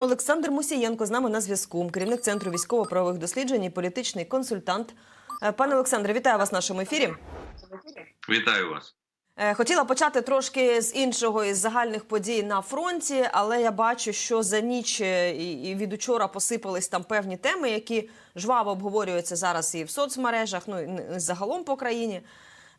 Олександр Мусієнко з нами на зв'язку, керівник центру військово-правових досліджень і політичний консультант. Е, Пане Олександре, вітаю вас в нашому ефірі. Вітаю вас. Е, Хотіла почати трошки з іншого із загальних подій на фронті, але я бачу, що за ніч е, і від учора посипались там певні теми, які жваво обговорюються зараз і в соцмережах, ну і загалом по країні.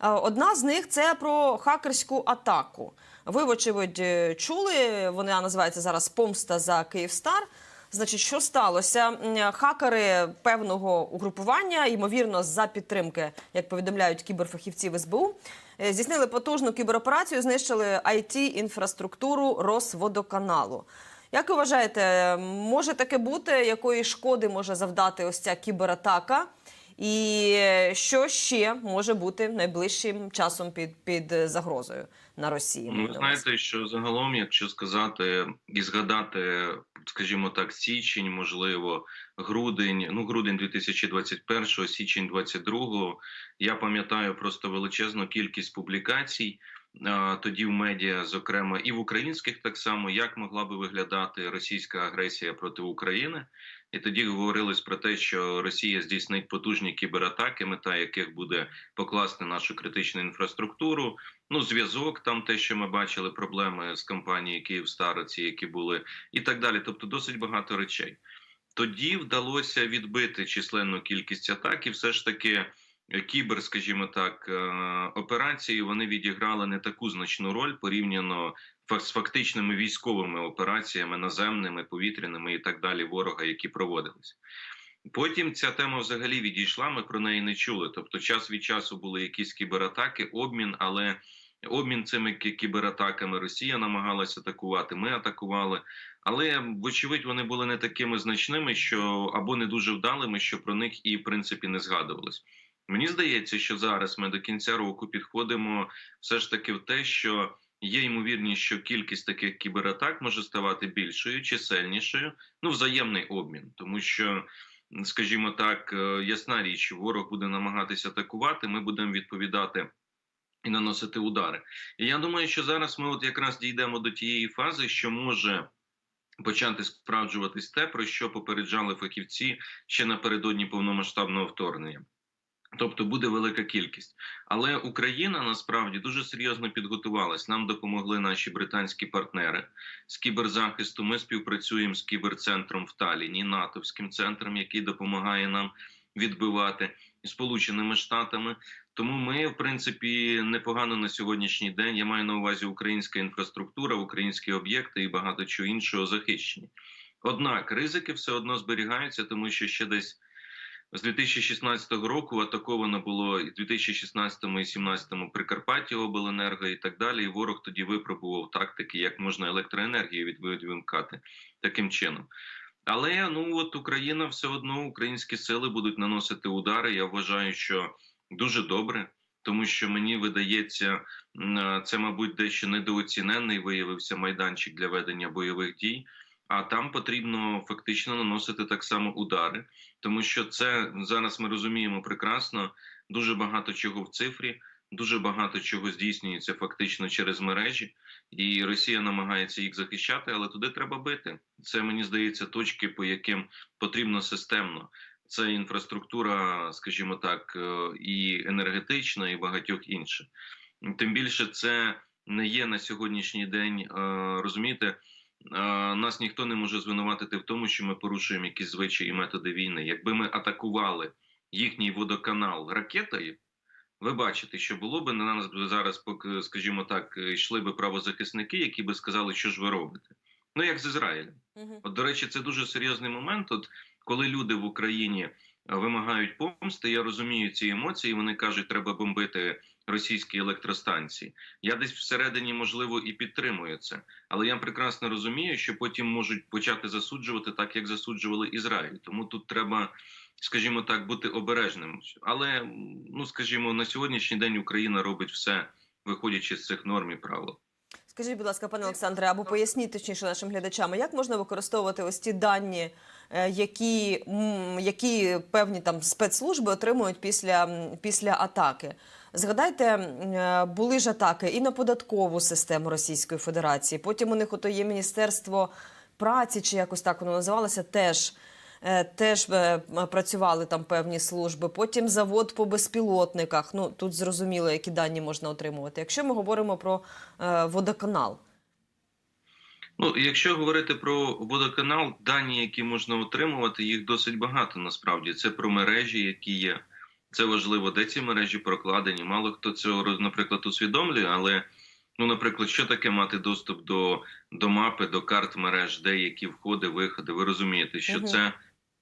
Е, Одна з них це про хакерську атаку. Ви, вочевидь, е, чули. Вона називається зараз Помста за Київстар. Значить, що сталося? Хакери певного угрупування, ймовірно, за підтримки, як повідомляють кіберфахівці СБУ, е, здійснили потужну кібероперацію, знищили it інфраструктуру Росводоканалу. Як ви вважаєте, може таке бути, якої шкоди може завдати ось ця кібератака? І що ще може бути найближчим часом під, під загрозою на Росії? Ну, ви знаєте, що загалом, якщо сказати і згадати, скажімо так, січень, можливо, грудень, ну грудень 2021, січень 22, я пам'ятаю просто величезну кількість публікацій. А, Тоді в медіа, зокрема, і в українських так само, як могла би виглядати російська агресія проти України, і тоді говорилось про те, що Росія здійснить потужні кібератаки, мета яких буде покласти нашу критичну інфраструктуру, Ну, зв'язок, там те, що ми бачили, проблеми з компанією Київстар, ці, які були, і так далі. Тобто, досить багато речей. Тоді вдалося відбити численну кількість атак, і все ж таки е, кібер, скажімо так, е, операції вони відіграли не таку значну роль порівняно з фактичними військовими операціями, наземними, повітряними і так далі, ворога, які проводились. Потім ця тема взагалі відійшла. Ми про неї не чули. Тобто, час від часу були якісь кібератаки, обмін, але обмін цими кібератаками Росія намагалася атакувати. Ми атакували, але вочевидь вони були не такими значними, що або не дуже вдалими, що про них і в принципі не згадувалось. Мені здається, що зараз ми до кінця року підходимо все ж таки в те, що є ймовірність, що кількість таких кібератак може ставати більшою, чисельнішою. Ну, взаємний обмін, тому що скажімо так, е, ясна річ, ворог буде намагатися атакувати. Ми будемо відповідати і наносити удари. І я думаю, що зараз ми от якраз дійдемо до тієї фази, що може. Почати справджуватись те, про що попереджали фахівці ще напередодні повномасштабного вторгнення. Тобто буде велика кількість, але Україна насправді дуже серйозно підготувалась. Нам допомогли наші британські партнери з кіберзахисту. Ми співпрацюємо з кіберцентром в Таліні, натовським центром, який допомагає нам відбивати Сполученими Штатами. Тому ми, в принципі, непогано на сьогоднішній день. Я маю на увазі українська інфраструктура, українські об'єкти і багато чого іншого захищені. Однак ризики все одно зберігаються, тому що ще десь. З 2016 року атаковано було і в 2016 і 2017 Прикарпаття обленерго і так далі. І ворог тоді випробував тактики, як можна електроенергію відвимкати таким чином. Але ну от Україна все одно українські сили будуть наносити удари. Я вважаю, що дуже добре, тому що мені видається, е, це, мабуть, дещо недооцінений виявився майданчик для ведення бойових дій. А там потрібно фактично наносити так само удари, тому що це зараз ми розуміємо прекрасно. Дуже багато чого в цифрі, дуже багато чого здійснюється фактично через мережі, і Росія намагається їх захищати, але туди треба бити. Це мені здається точки, по яким потрібно системно. Це інфраструктура, скажімо так, е, і енергетична, і багатьох інших. Тим більше це не є на сьогоднішній день, е, розумієте. Нас ніхто не може звинуватити в тому, що ми порушуємо якісь звичаї і методи війни. Якби ми атакували їхній водоканал ракетою, ви бачите, що було би на нас зараз, скажімо так, йшли би правозахисники, які би сказали, що ж ви робите. Ну як з Ізраїлем. От, до речі, це дуже серйозний момент. От коли люди в Україні вимагають помсти, я розумію ці емоції. Вони кажуть, треба бомбити російські електростанції. Я десь всередині, можливо, і підтримую це, але я прекрасно розумію, що потім можуть почати засуджувати так, як засуджували Ізраїль. Тому тут треба. Скажімо так, бути обережним, але ну скажімо, на сьогоднішній день Україна робить все, виходячи з цих норм і правил. Скажіть, будь ласка, пане Олександре, або поясніть точніше нашим глядачам, як можна використовувати ось ті дані, е, які, які певні там спецслужби отримують після, після атаки. Згадайте, е, були ж атаки і на податкову систему Російської Федерації. Потім у них ото є міністерство праці, чи якось так воно називалося, теж. е, Теж е, працювали там певні служби. Потім завод по безпілотниках. Ну тут зрозуміло, які дані можна отримувати. Якщо ми говоримо про водоканал, Ну, якщо говорити про водоканал, дані, які можна отримувати, їх досить багато насправді. Це про мережі, які є. Це важливо, де ці мережі прокладені. Мало хто цього наприклад, усвідомлює, але ну, наприклад, що таке мати доступ до, до мапи, до карт мереж, де які входи, виходи. Ви розумієте, що Мгм. це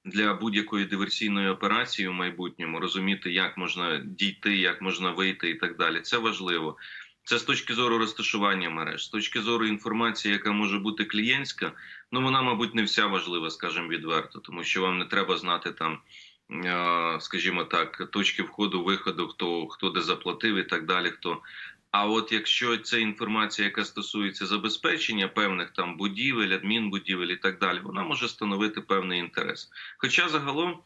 для будь-якої диверсійної операції в майбутньому розуміти, як можна дійти, як можна вийти і так далі. Це важливо. Це з точки зору розташування мереж, з точки зору інформації, яка може бути клієнтська. Ну вона, мабуть, не вся важлива, скажімо відверто, тому що вам не треба знати там, скажімо так, точки входу, виходу, хто хто де заплатив і так далі. Хто а от якщо це інформація, яка стосується забезпечення певних там будівель, адмінбудівель і так далі, вона може становити певний інтерес. Хоча загалом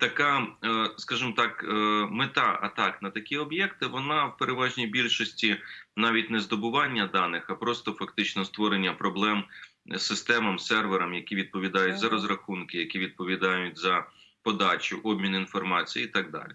така, е, скажімо так, е, мета атак на такі об'єкти, вона в переважній більшості навіть не здобування даних, а просто фактично створення проблем системам, серверам, які відповідають за розрахунки, які відповідають за подачу, обмін інформації і так далі.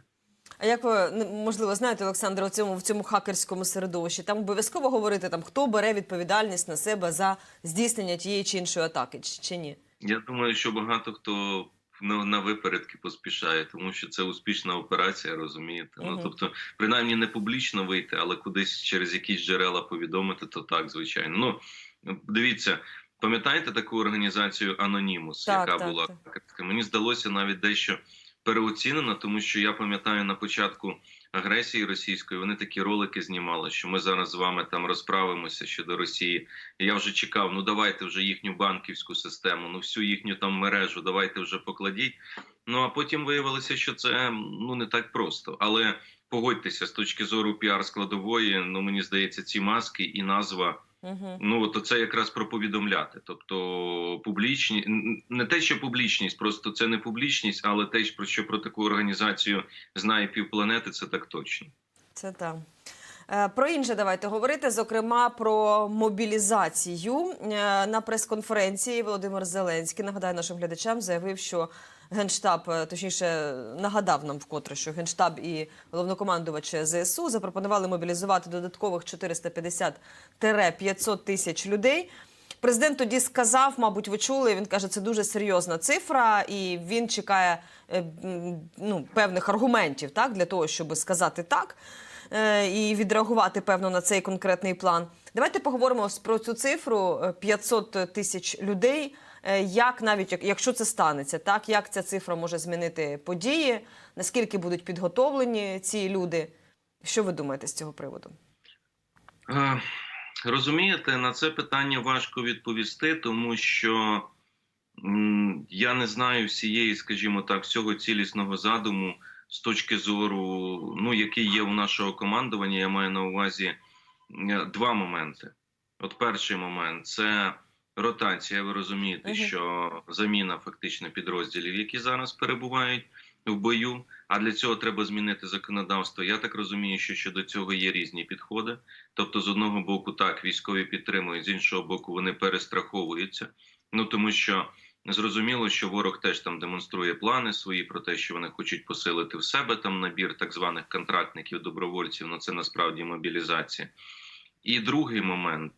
А як ви можливо знаєте, Олександр, у цьому в цьому хакерському середовищі там обов'язково говорити там, хто бере відповідальність на себе за здійснення тієї чи іншої атаки, чи, чи ні? Я думаю, що багато хто на, на випередки поспішає, тому що це успішна операція, розумієте. Ну тобто, принаймні не публічно вийти, але кудись через якісь джерела повідомити, то так, звичайно. Ну дивіться, пам'ятаєте таку організацію Анонімус, Так, яка так, була так. Мені здалося навіть дещо переоцінена, тому що я пам'ятаю на початку агресії російської вони такі ролики знімали, що ми зараз з вами там розправимося щодо Росії. І я вже чекав, ну давайте вже їхню банківську систему, ну всю їхню там мережу, давайте вже покладіть. Ну а потім виявилося, що це ну не так просто. Але погодьтеся з точки зору піар складової, ну мені здається, ці маски і назва. Угу. Ну от це якраз про повідомляти. Тобто публічні не те, що публічність, просто це не публічність, але те, про що про таку організацію знає півпланети, це так точно. Це так. Е, Про інше давайте говорити, зокрема про мобілізацію. Е, На прес-конференції Володимир Зеленський нагадаю нашим глядачам заявив, що генштаб, е, точніше, нагадав нам вкотре, що генштаб і головнокомандувач ЗСУ запропонували мобілізувати додаткових 450-500 тисяч людей. Президент тоді сказав, мабуть, ви чули. Він каже, це дуже серйозна цифра, і він чекає е, ну, певних аргументів так для того, щоб сказати так е, і відреагувати певно на цей конкретний план. Давайте поговоримо про цю цифру е, 500 тисяч людей. Е, Як навіть якщо це станеться, так як ця цифра може змінити події? Наскільки будуть підготовлені ці люди? Що ви думаєте з цього приводу? Е, Розумієте, на це питання важко відповісти, тому що я не знаю всієї, скажімо так, всього цілісного задуму з точки зору, ну який є у нашого командування. Я маю на увазі два моменти. От перший момент це ротація. Ви розумієте, Мгм. що заміна фактично підрозділів, які зараз перебувають в бою. А для цього треба змінити законодавство. Я так розумію, що щодо цього є різні підходи. Тобто, з одного боку, так військові підтримують, з іншого боку, вони перестраховуються. Ну тому що зрозуміло, що ворог теж там демонструє плани свої про те, що вони хочуть посилити в себе там набір так званих контрактників, добровольців. Ну це насправді мобілізація. І другий момент.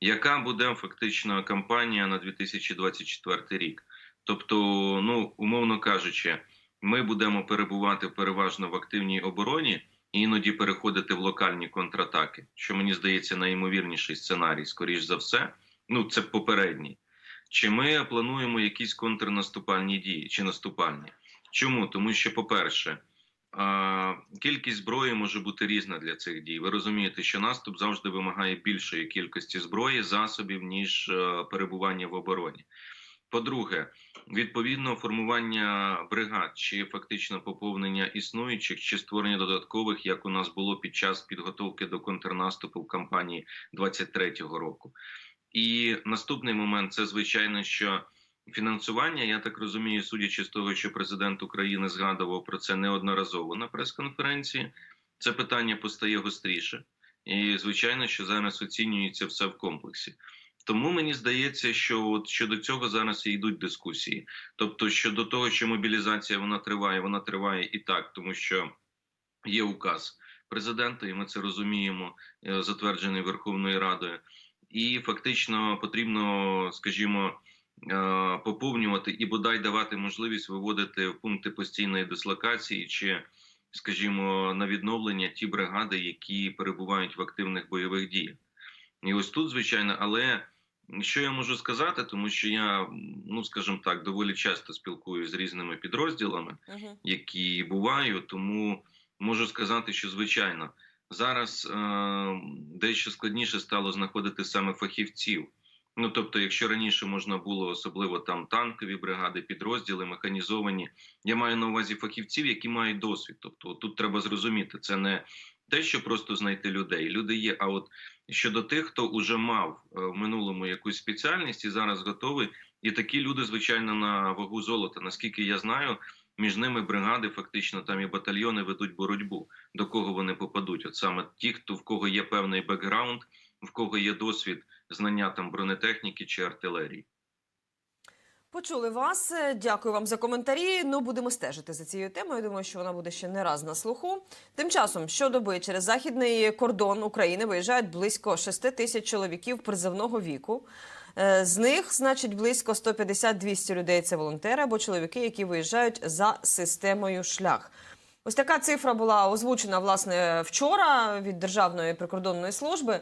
Яка буде фактично кампанія на 2024 рік? Тобто, ну умовно кажучи, ми будемо перебувати переважно в активній обороні і іноді переходити в локальні контратаки, що мені здається найімовірніший сценарій, скоріш за все. Ну це попередній. Чи ми плануємо якісь контрнаступальні дії чи наступальні? Чому? Тому що, по-перше, а, кількість зброї може бути різна для цих дій. Ви розумієте, що наступ завжди вимагає більшої кількості зброї, засобів, ніж е, перебування в обороні. По-друге, відповідно формування бригад чи фактично поповнення існуючих чи створення додаткових, як у нас було під час підготовки до контрнаступу в кампанії 23-го року. І наступний момент це звичайно, що фінансування, я так розумію, судячи з того, що президент України згадував про це неодноразово на прес-конференції, це питання постає гостріше, і звичайно, що зараз оцінюється все в комплексі. Тому мені здається, що от щодо цього зараз і йдуть дискусії. Тобто, щодо того, що мобілізація вона триває, вона триває і так, тому що є указ президента, і ми це розуміємо, е, затверджений Верховною Радою. І фактично потрібно, скажімо, поповнювати і бодай давати можливість виводити в пункти постійної дислокації чи, скажімо, на відновлення ті бригади, які перебувають в активних бойових діях. І ось тут, звичайно, але що я можу сказати, тому що я, ну скажімо так, доволі часто спілкуюся з різними підрозділами, які бувають, тому можу сказати, що звичайно зараз е, дещо складніше стало знаходити саме фахівців. Ну тобто, якщо раніше можна було особливо там танкові бригади, підрозділи, механізовані, я маю на увазі фахівців, які мають досвід. Тобто, тут треба зрозуміти, це не те, що просто знайти людей. Люди є. А от щодо тих, хто вже мав е, в минулому якусь спеціальність і зараз готовий, і такі люди, звичайно, на вагу золота. Наскільки я знаю, між ними бригади, фактично там і батальйони ведуть боротьбу, до кого вони попадуть. От саме ті, хто в кого є певний бекграунд, в кого є досвід знання там бронетехніки чи артилерії. Почули вас. Е, Дякую вам за коментарі. Ну, будемо стежити за цією темою. Думаю, що вона буде ще не раз на слуху. Тим часом, щодоби через західний кордон України виїжджають близько 6 тисяч чоловіків призовного віку. Е, З них, значить, близько 150-200 людей це волонтери або чоловіки, які виїжджають за системою шлях. Ось така цифра була озвучена власне вчора від Державної прикордонної служби.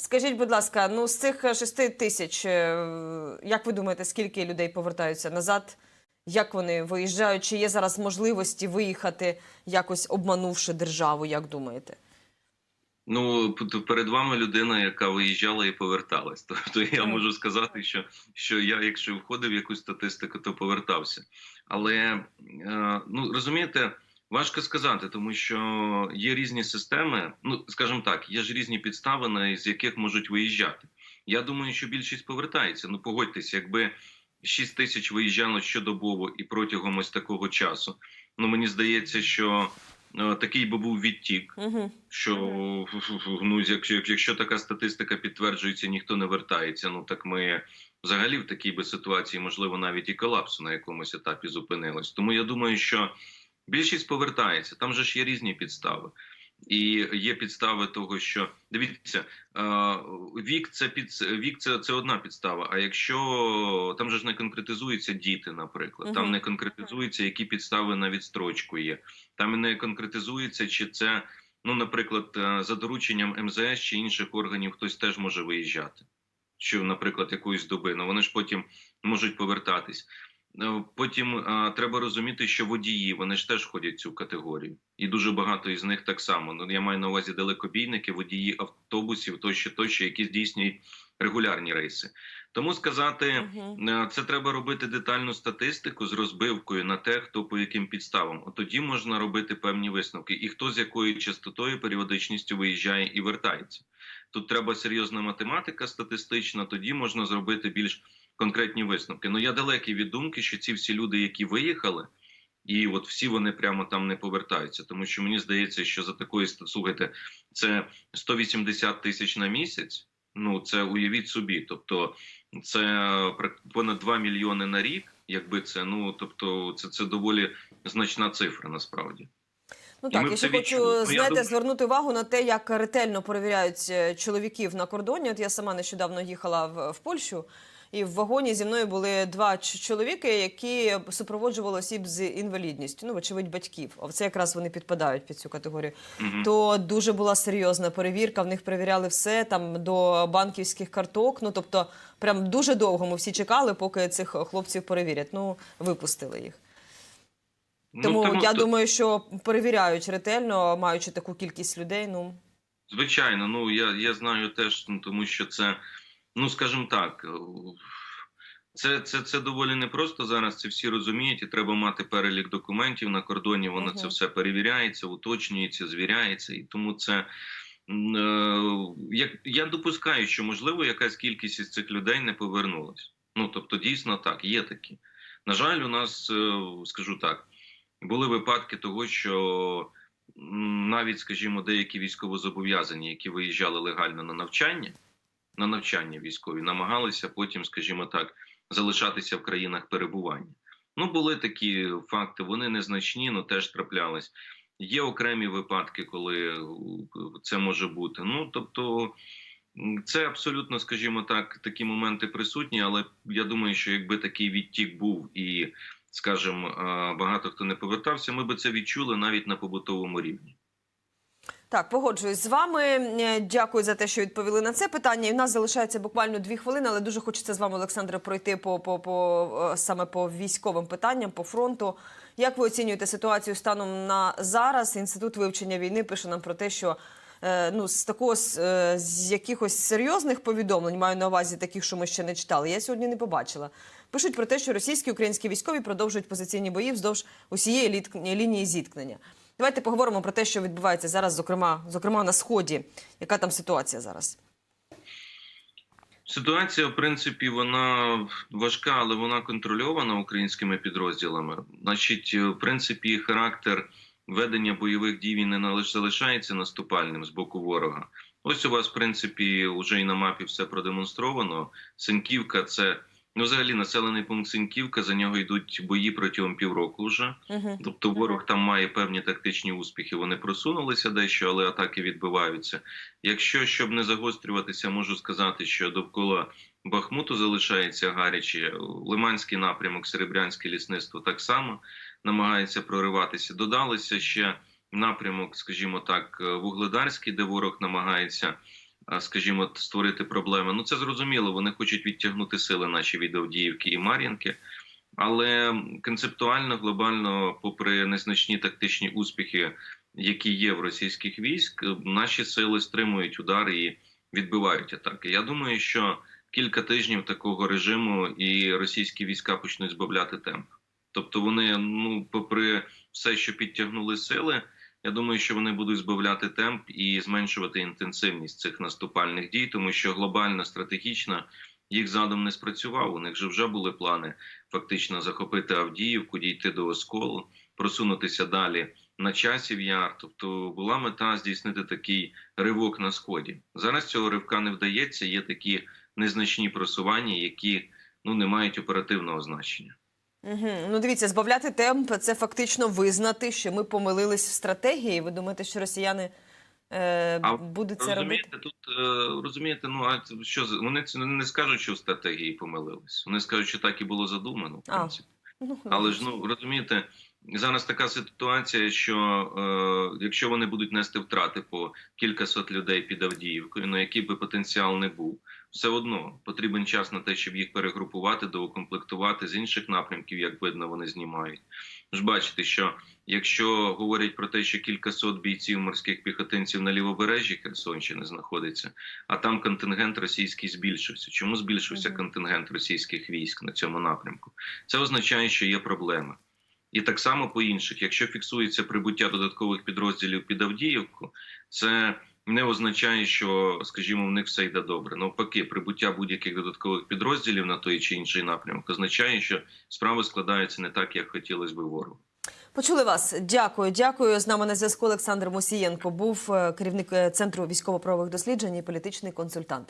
Скажіть, будь ласка, ну з цих 6 тисяч, е, як ви думаєте, скільки людей повертаються назад? Як вони виїжджають? Чи є зараз можливості виїхати, якось обманувши державу? Як думаєте? Ну перед вами людина, яка виїжджала і поверталась. Тобто я можу сказати, що, що я, якщо входив в якусь статистику, то повертався. Але е, ну розумієте, важко сказати, тому що є різні системи. Ну скажімо так, є ж різні підстави, на з яких можуть виїжджати. Я думаю, що більшість повертається. Ну погодьтесь, якби 6 тисяч виїжджало щодобово і протягом ось такого часу. Ну мені здається, що е, такий би був відтік Угу. що ну, якщо, якщо така статистика підтверджується, ніхто не вертається. Ну так ми взагалі в такій би ситуації, можливо, навіть і колапсу на якомусь етапі зупинились. Тому я думаю, що більшість повертається. Там же ж є різні підстави. І є підстави того, що дивіться, е, вік це під вік це, це одна підстава. А якщо там же ж не конкретизуються діти, наприклад, там не конкретизується, які підстави на відстрочку є. Там не конкретизується, чи це Ну, наприклад, е, за дорученням МЗС чи інших органів хтось теж може виїжджати, що, наприклад, якоїсь доби, ну вони ж потім можуть повертатись. Е, Потім е, треба розуміти, що водії вони ж теж входять в цю категорію, і дуже багато із них так само. Ну я маю на увазі далекобійники, водії автобусів, тощо, тощо, які здійснюють регулярні рейси. Тому сказати. Угу. Це треба робити детальну статистику з розбивкою на те, хто по яким підставам. От тоді можна робити певні висновки, і хто з якою частотою, періодичністю виїжджає і вертається. Тут треба серйозна математика статистична, тоді можна зробити більш конкретні висновки. Ну я далекий від думки, що ці всі люди, які виїхали, і от всі вони прямо там не повертаються. Тому що мені здається, що за такої слухайте, це 180 тисяч на місяць. Ну це уявіть собі, тобто це понад 2 мільйони на рік. Якби це ну тобто, це, це доволі значна цифра насправді. Ну І так, я ще хочу. Ну, знаєте, думаю- звернути увагу на те, як ретельно перевіряють е, чоловіків на кордоні. От я сама нещодавно їхала в, в Польщу, і в вагоні зі мною були два чоловіки, які супроводжували осіб з інвалідністю. Ну, вочевидь, батьків. А це якраз вони підпадають під цю категорію. Мгм. То дуже була серйозна перевірка. В них перевіряли все там до банківських карток. Ну тобто, прям дуже довго ми всі чекали, поки цих хлопців перевірять. Ну, випустили їх. Ну, Тому тому я то- думаю, що перевіряють ретельно, маючи таку кількість людей. Ну Звичайно, ну я, я знаю теж, ну тому що це, ну скажімо так, е, це, це, це доволі непросто зараз. Це всі розуміють, і треба мати перелік документів на кордоні. Воно Мгм. це все перевіряється, уточнюється, звіряється, і тому це. е, Як я допускаю, що можливо якась кількість із цих людей не повернулась. Ну тобто, дійсно так, є такі. На жаль, у нас е, скажу так, були випадки того, що навіть, скажімо, деякі військовозобов'язані, які виїжджали легально на навчання, на навчання військові, намагалися потім, скажімо так, залишатися в країнах перебування. Ну, були такі факти, вони незначні, але теж траплялись. Є окремі випадки, коли е, це може бути. Ну тобто, це абсолютно, скажімо так, такі моменти присутні, але я думаю, що якби такий відтік був і, скажімо, багато хто не повертався, ми би це відчули навіть на побутовому рівні. Так, погоджуюсь з вами. Е, Дякую за те, що відповіли на це питання. І в нас залишається буквально дві хвилини, але дуже хочеться з вами, Олександре, пройти по, по, по е, саме по військовим питанням, по фронту. Як ви оцінюєте ситуацію станом на зараз? Інститут вивчення війни пише нам про те, що е, ну з такого з, якихось серйозних повідомлень маю на увазі таких, що ми ще не читали. Я сьогодні не побачила. Пишуть про те, що російські українські військові продовжують позиційні бої вздовж усієї лінії зіткнення. Давайте поговоримо про те, що відбувається зараз, зокрема, зокрема на сході. Яка там ситуація зараз? Ситуація, в принципі, вона важка, але вона контрольована українськими підрозділами. Значить, в принципі, характер ведення бойових дій не залишається наступальним з боку ворога. Ось у вас, в принципі, вже і на мапі все продемонстровано. Синківка це ну, взагалі населений пункт Синківка. За нього йдуть бої протягом півроку вже. Угу. Тобто ворог там має певні тактичні успіхи. Вони просунулися дещо, але атаки відбиваються. Якщо щоб не загострюватися, можу сказати, що довкола Бахмуту залишається гаряче. Лиманський напрямок, Серебрянське лісництво так само намагається прориватися. Додалися ще напрямок, скажімо так, вугледарський, де ворог намагається. А, Скажімо, створити проблеми. Ну це зрозуміло. Вони хочуть відтягнути сили наші від Авдіївки і Мар'їнки. Але концептуально, глобально, попри незначні тактичні успіхи, які є в російських військ, наші сили стримують удари і відбивають атаки. Я думаю, що кілька тижнів такого режиму і російські війська почнуть збавляти темп. Тобто, вони, ну, попри все, що підтягнули сили, я думаю, що вони будуть збавляти темп і зменшувати інтенсивність цих наступальних дій, тому що глобально стратегічно їх задум не спрацював. У них же вже були плани фактично захопити Авдіївку, дійти до Осколу, просунутися далі на часів яр. Тобто була мета здійснити такий ривок на сході. Зараз цього ривка не вдається. Є такі незначні просування, які ну не мають оперативного значення. Угу. Ну дивіться, збавляти темп це фактично визнати, що ми помилились в стратегії. Ви думаєте, що росіяни е, А будуть це робити? Тут е, розумієте, ну а що вони це не скажуть, що в стратегії помилились. Вони скажуть, що так і було задумано. В А. принципі. Ну, Але ж ну розумієте, зараз така ситуація, що е, якщо вони будуть нести втрати по кількасот людей під Авдіївкою, ну який би потенціал не був, все одно потрібен час на те, щоб їх перегрупувати, доукомплектувати з інших напрямків, як видно, вони знімають. Ж бачите, що якщо говорять про те, що кількасот бійців морських піхотинців на лівобережжі Херсонщини знаходиться, а там контингент російський збільшився. Чому збільшився контингент російських військ на цьому напрямку? Це означає, що є проблеми. І так само по інших, якщо фіксується прибуття додаткових підрозділів під Авдіївку, це не означає, що, скажімо, в них все йде добре. Навпаки, прибуття будь-яких додаткових підрозділів на той чи інший напрямок означає, що справи складаються не так, як хотілося би ворогу. Почули вас. Дякую. Дякую. З нами на зв'язку Олександр Мусієнко був е, керівник е, центру військово-правових досліджень і політичний консультант.